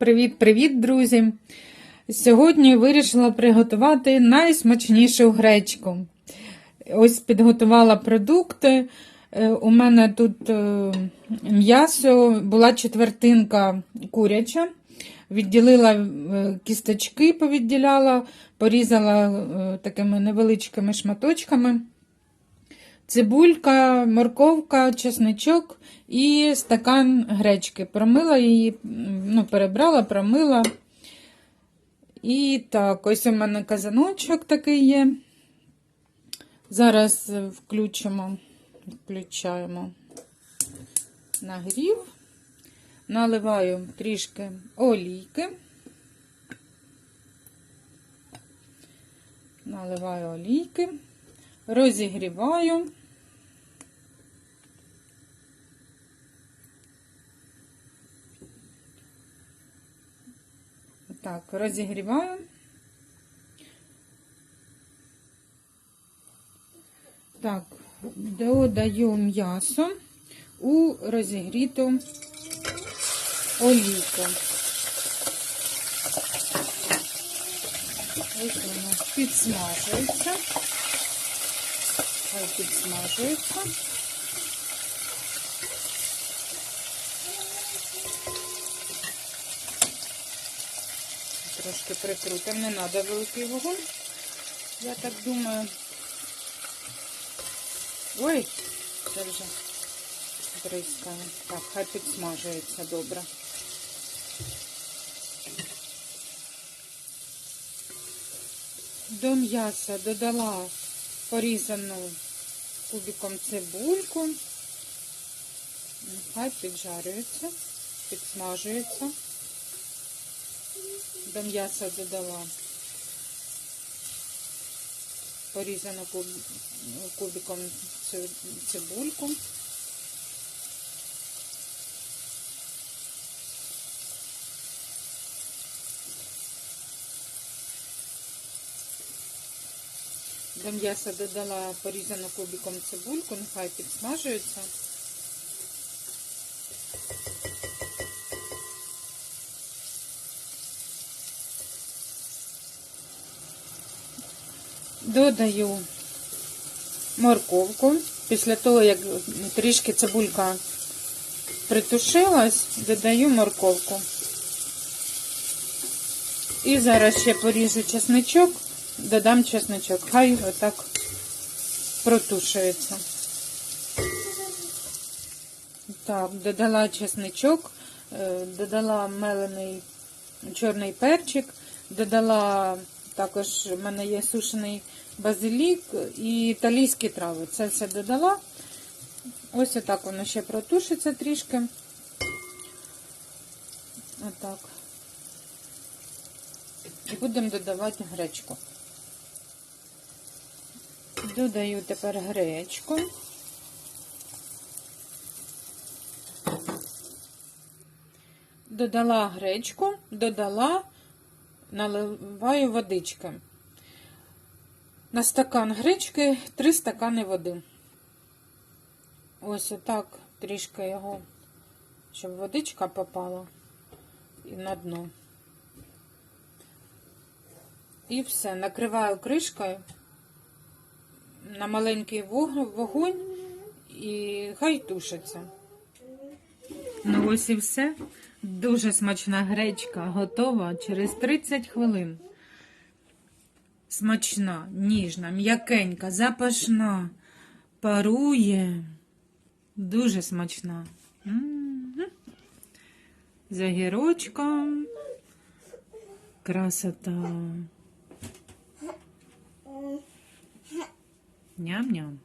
Привіт-привіт, друзі! Сьогодні вирішила приготувати найсмачнішу гречку. Ось підготувала продукти. Е, У мене тут е, м'ясо, була четвертинка куряча. Відділила е, кісточки, повідділяла, порізала такими невеличкими шматочками. Цибулька, морковка, чесничок і стакан гречки. Промила її, ну, перебрала, промила. І так, ось у мене казаночок такий є. Зараз включимо, включаємо нагрів, наливаю трішки олійки. Наливаю олійки, розігріваю. Так, розігріваю. Так, додаю м'ясо у розігріту олійку. Ось воно підсмажується. Хай підсмажується. Трошки прикрутимо, не треба великий вогонь. Я так думаю. Ой, це вже бризкає. Так, хай підсмажується добре. До м'яса додала порізану кубиком цибульку. Хай піджарюється, підсмажується. До м'яса додала порізану кубиком цибульку. До м'яса додала порізану кубиком цибульку, нехай підсмажується. Додаю морковку. Після того, як трішки цибулька притушилась, додаю морковку. І зараз ще поріжу чесничок, додам чесничок. Хай отак протушується. Так, додала чесничок, додала мелений чорний перчик, додала також в мене є сушений базилік і італійські трави. Це все додала. Ось отак воно ще протушиться трішки. Отак. І будемо додавати гречку. Додаю тепер гречку. Додала гречку, додала, наливаю водички. На стакан гречки 3 стакани води. Ось отак трішки його, щоб водичка попала і на дно. І все, накриваю кришкою на маленький вогонь і хай тушиться. Ну ось і все. Дуже смачна гречка готова через 30 хвилин. Смачна, ніжна, м'якенька, запашна, парує. Дуже смачна. М-м-м. За гірочком. Красота. Ням-ням.